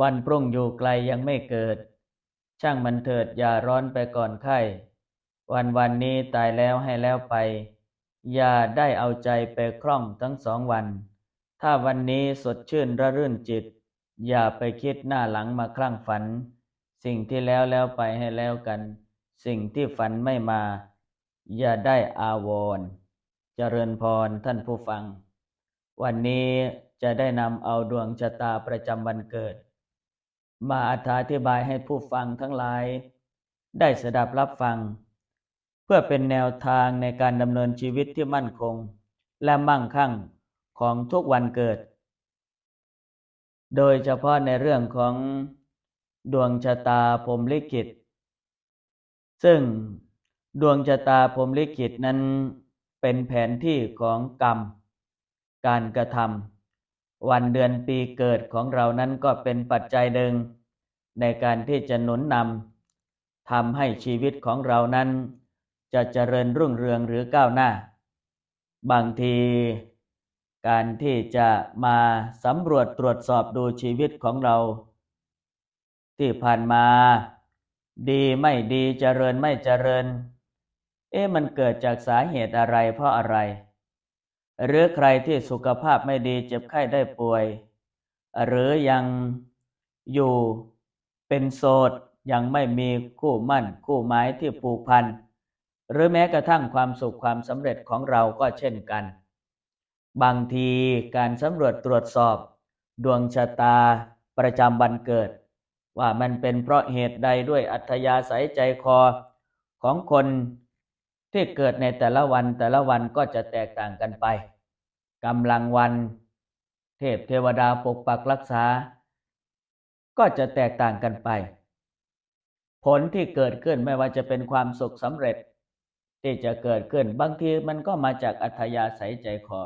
วันพรุ่งอยู่ไกลยังไม่เกิด ช่างมันเถิดอย่าร้อนไปก่อนไข้วันวันนี้ตายแล้วให้แล้วไป อย่าได้เอาใจไปคล่องทั้งสองวัน ถ้าวันนี้สดชื่นระรื่นจิต อย่าไปคิดหน้าหลังมาคลั่งฝัน สิ่งที่แล้วแล้วไปให้แล้วกัน สิ่งที่ฝันไม่มา อย่าได้อาวรณ์เจริญพรท่านผู้ฟัง วันนี้จะได้นำเอาดวงชะตาประจำวันเกิด มาอธิบายให้ผู้ฟังทั้งหลาย ได้สดับรับฟัง เพื่อเป็นแนวทางในการดำเนินชีวิตที่มั่นคง และมั่งคั่งของทุกวันเกิด โดยเฉพาะในเรื่องของดวงชะตาพรมลิขิต ซึ่งดวงชะตาพรมลิขิตนั้นเป็นแผนที่ของกรรม การกระทำ วันเดือนปีเกิดของเรานั้นก็เป็นปัจจัยหนึ่งในการที่จะหนุนนำทำให้ชีวิตของเรานั้น จะเจริญรุ่งเรืองหรือก้าวหน้า บางที การที่จะมาสำรวจตรวจสอบดูชีวิตของเรา ที่ผ่านมา ดีไม่ดีเจริญไม่เจริญ เอ๊ะมันเกิดจากสาเหตุอะไรเพราะอะไร หรือใครที่สุขภาพไม่ดีเจ็บไข้ได้ป่วย หรือยังอยู่เป็นโสดยังไม่มีคู่มั่นคู่หมายที่ผูกพัน หรือแม้กระทั่งความสุขความสำเร็จของเราก็เช่นกัน บางทีการสำรวจตรวจสอบ ดวงชะตาประจำวันเกิด ว่ามันเป็นเพราะเหตุใดด้วยอัธยาศัยใจคอของคน ที่เกิดในแต่ละวันแต่ละวันก็จะแตกต่างกันไปกำลังวัน เทพเทวดาปกปักรักษา ก็จะแตกต่างกันไป ผลที่เกิดขึ้นไม่ว่าจะเป็นความสุขสำเร็จ ที่จะเกิดขึ้นบางทีมันก็มาจากอัธยาศัยใจคอ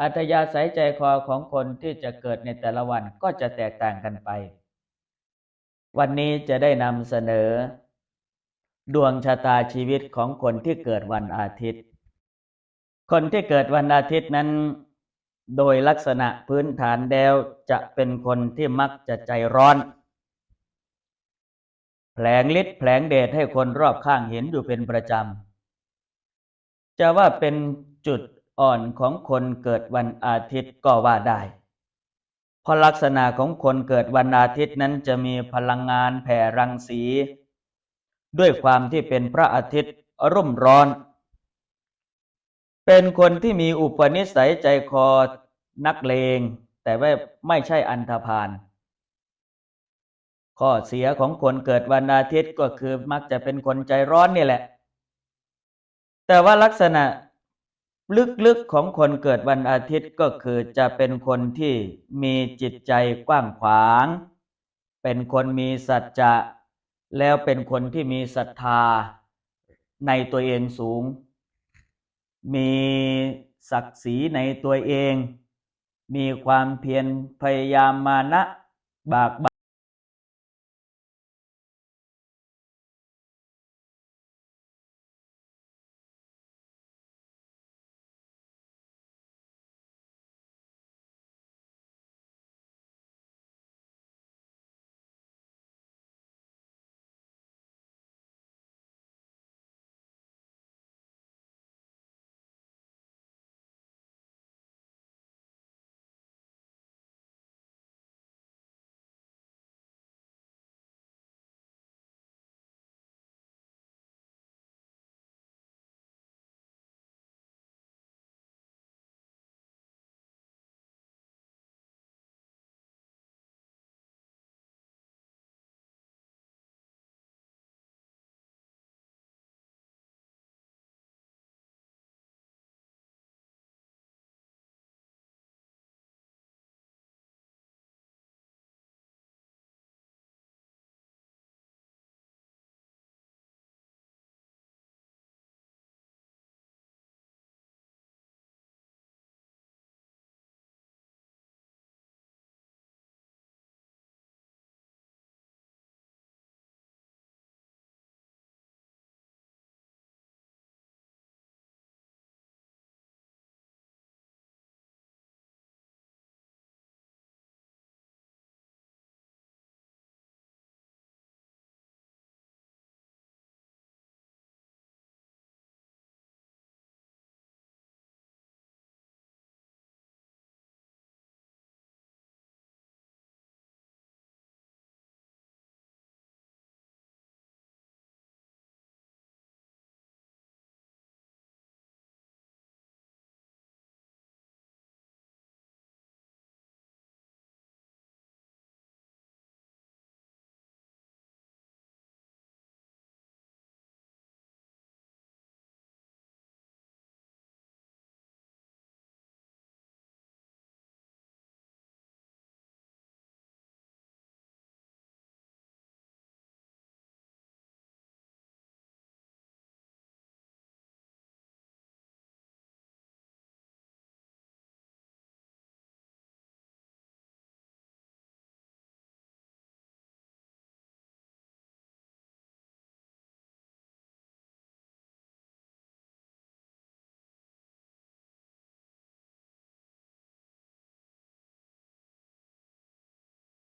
อัธยาศัยใจคอของคนที่จะเกิดในแต่ละวันก็จะแตกต่างกันไป วันนี้จะได้นำเสนอ ดวงชะตาชีวิตของคนที่เกิดวันอาทิตย์ คนที่เกิดวันอาทิตย์นั้น โดยลักษณะพื้นฐานแล้วจะเป็นคนที่มักจะใจร้อน แผลงฤทธิ์แผลงเดชให้คนรอบข้างเห็นอยู่เป็นประจำ จะว่าเป็นจุดอ่อนของคนเกิดวันอาทิตย์ก็ว่าได้ เพราะลักษณะของคนเกิดวันอาทิตย์นั้นจะมีพลังงานแผ่รังสี ด้วยความที่เป็นพระอาทิตย์ร่มร้อน เป็นคนที่มีอุปนิสัยใจคอนักเลง แต่ว่าไม่ใช่อันธพาลข้อเสียของคนเกิดวันอาทิตย์ก็คือมักจะเป็นคนใจร้อนนี่แหละ แต่ว่าลักษณะลึกๆของคนเกิดวันอาทิตย์ก็คือจะเป็นคนที่มีจิตใจกว้างขวาง เป็นคนมีสัจจะ แล้วเป็นคนที่มีศรัทธาในตัวเองสูง มีศักดิ์ศรีในตัวเอง มีความเพียรพยายามมานะบาก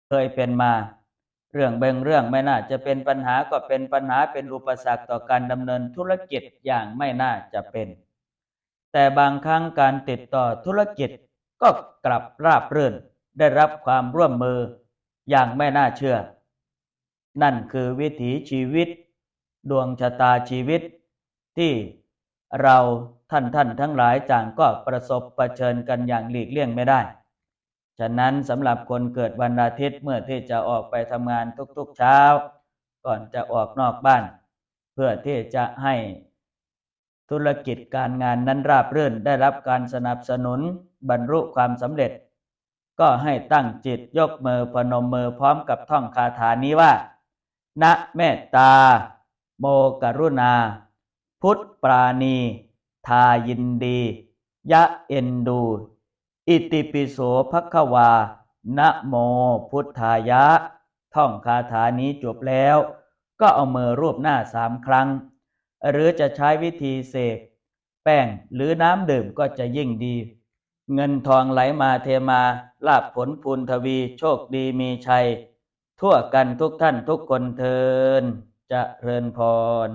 เคยเป็นมา เรื่องเบางเรื่องไม่น่าจะเป็นปัญหาก็เป็นปัญหาเป็นอุปสรรคต่อการดำเนินธุรกิจอย่างไม่น่าจะเป็น แต่บางครั้งการติดต่อธุรกิจก็กลับราบรื่นได้รับความร่วมมืออย่างไม่น่าเชื่อ นั่นคือวิถีชีวิต ดวงชะตาชีวิต ที่เราท่านท่านทั้งหลายต่างก็ประสบประเชิญกันอย่างหลีกเลี่ยงไม่ได้ ฉะนั้นสำหรับคนเกิดวันอาทิตย์เมื่อที่จะออกไปทำงานทุกๆเช้า ก่อนจะออกนอกบ้าน เพื่อที่จะให้ธุรกิจการงานนั้นราบรื่นได้รับการสนับสนุนบรรลุความสำเร็จ ก็ให้ตั้งจิตยกมือพนมมือพร้อมกับท่องคาถานี้ว่า นะเมตตา โมกรุณา พุทธปราณี ทายินดี ยะเอ็นดู อิติปิโสภควา นะโมพุทธายะ ท่องคาถานี้จบแล้ว ก็เอามือรูปหน้าสามครั้ง หรือจะใช้วิธีเสกแป้งหรือน้ำดื่มก็จะยิ่งดี เงินทองไหลมาเทมาลาบผลพูนทวีโชคดีมีชัย ทั่วกันทุกท่านทุกคนเทินจะเริญพร